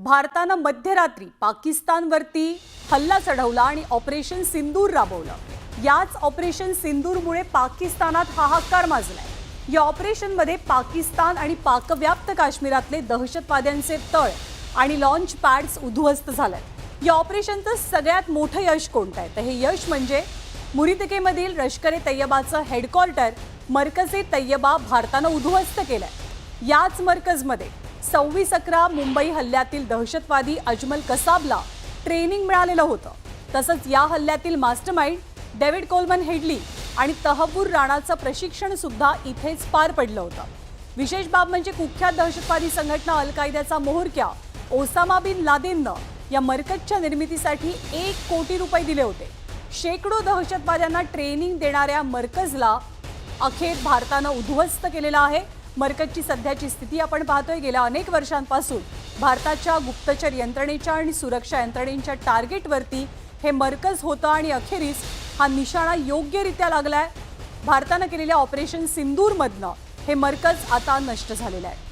भारतानं मध्यरात्री पाकिस्तानवरती हल्ला चढवला आणि ऑपरेशन सिंदूर राबवलं. याच ऑपरेशन सिंदूरमुळे पाकिस्तानात हाहाकार माजलाय. या ऑपरेशनमध्ये पाकिस्तान आणि पाकव्याप्त काश्मीरातले दहशतवाद्यांचे तळ आणि लॉन्च पॅड्स उद्ध्वस्त झालेत या ऑपरेशनचं सगळ्यात मोठं यश कोणतं आहे? तर हे यश म्हणजे मुरिदकेमधील लष्कर ए तय्यबाचं हेडक्वार्टर मरकज ए तय्यबा भारतानं उद्ध्वस्त केलंय. याच मरकजमध्ये सव्वीस अकरा मुंबई हल्ल्यातील दहशतवादी अजमल कसाबला ट्रेनिंग मिळालेलं होतं. तसंच या हल्ल्यातील मास्टरमाइंड डेव्हिड कोलमन हेडली आणि तहबूर राणाचं प्रशिक्षण सुद्धा इथेच पार पडलं होतं. विशेष बाब म्हणजे कुख्यात दहशतवादी संघटना अल कायद्याचा मोहरक्या ओसामा बिन लादेननं या मरकजच्या निर्मितीसाठी एक कोटी रुपये दिले होते. शेकडो दहशतवाद्यांना ट्रेनिंग देणाऱ्या मरकजला अखेर भारतानं उद्ध्वस्त केलेला आहे. मरकजची सध्याची स्थिती आपण पाहतोय. गेल्या अनेक वर्षांपासून भारताच्या गुप्तचर यंत्रणेच्या आणि सुरक्षा यंत्रणेच्या टार्गेटवरती हे मरकज होतं आणि अखेरीस हा निशाणा योग्यरित्या लागलाय. भारतानं केलेल्या ऑपरेशन सिंदूरमधनं हे मरकज आता नष्ट झालेलं आहे.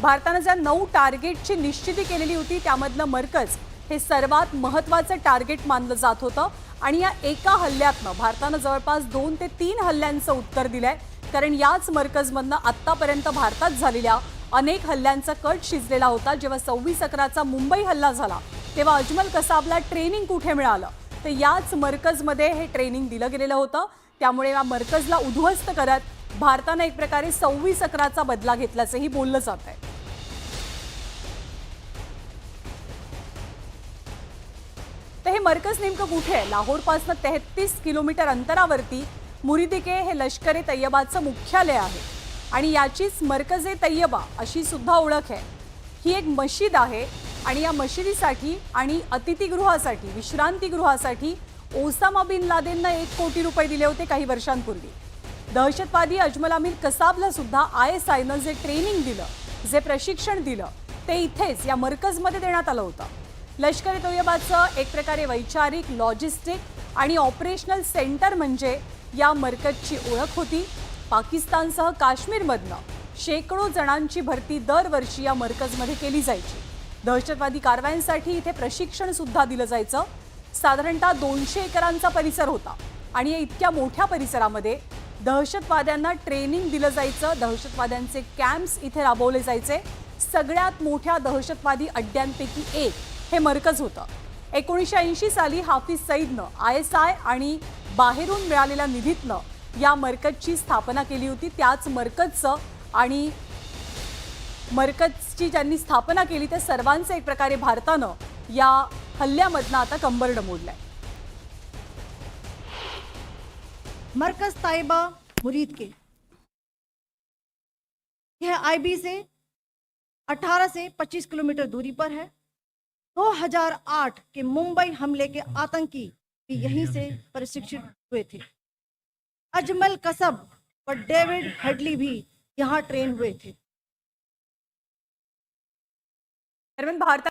भारतानं ज्या नऊ टार्गेटची निश्चिती केलेली होती त्यामधलं मरकज हे सर्वात महत्त्वाचं टार्गेट मानलं जात होतं. आणि या एका हल्ल्यातनं भारतानं जवळपास दोन ते तीन हल्ल्यांचं उत्तर दिलं आहे कारण याच मरकजमधनं आत्तापर्यंत भारतात झालेल्या अनेक हल्ल्यांचा कट शिजलेला होता. जेव्हा सव्वीस अकराचा मुंबई हल्ला झाला तेव्हा अजमल कसाबला ट्रेनिंग कुठे मिळालं? तर याच मरकजमध्ये हे ट्रेनिंग दिलं गेलेलं होतं. त्यामुळे या मरकजला उद्ध्वस्त करत भारतानं एक प्रकारे सव्वीस अकराचा बदला घेतल्याचंही बोललं जात आहे. तर हे मरकज नेमकं कुठे आहे? लाहोरपासून तेहतीस किलोमीटर अंतरावरती मुरिदिके हे लष्कर ए तय्यबाचं मुख्यालय आहे. आणि याचीच मरकज ए तय्यबा अशी सुद्धा ओळख आहे. ही एक मशीद आहे आणि या मशिदीसाठी आणि अतिथीगृहासाठी विश्रांतीगृहासाठी ओसामा बिन लादेननं एक कोटी रुपये दिले होते काही वर्षांपूर्वी. दहशतवादी अजमल अमीर कसाबला सुद्धा आय एस आयनं जे ट्रेनिंग दिलं जे प्रशिक्षण दिलं ते इथेच या मरकजमध्ये देण्यात आलं होतं. लष्कर ए तोयबाचं एक प्रकारे वैचारिक लॉजिस्टिक आणि ऑपरेशनल सेंटर म्हणजे या मरकजची ओळख होती. पाकिस्तानसह काश्मीरमधनं शेकडो जणांची भरती दरवर्षी या मरकजमध्ये केली जायची. दहशतवादी कारवायांसाठी इथे प्रशिक्षण सुद्धा दिलं जायचं. साधारणतः दोनशे एकरांचा परिसर होता आणि या इतक्या मोठ्या परिसरामध्ये दहशतवाद्यांना ट्रेनिंग दिलं जायचं. दहशतवाद्यांचे कॅम्प्स इथे राबवले जायचे. सगळ्यात मोठ्या दहशतवादी अड्ड्यांपैकी एक हे मरकज होतं. एकोणीसशे ऐंशी साली हाफिज सईदनं आय एस आय आणि बाहेरून मिळालेल्या निधीतनं या मरकजची स्थापना केली होती. त्याच मरकजचं आणि मरकजची ज्यांनी स्थापना केली त्या सर्वांचं एक प्रकारे भारतानं या हल्ल्यामधनं आता कंबरडं मोडलंय. मरकज तायबा मुरीद के. यह आईबी से 18 से 25 किलोमीटर दूरी पर है। 2008 के मुंबई हमले के आतंकी यहीं से प्रशिक्षित हुए थे। अजमल कसब और डेविड हेडली भी यहाँ ट्रेन हुए थे। अरविंद भारतात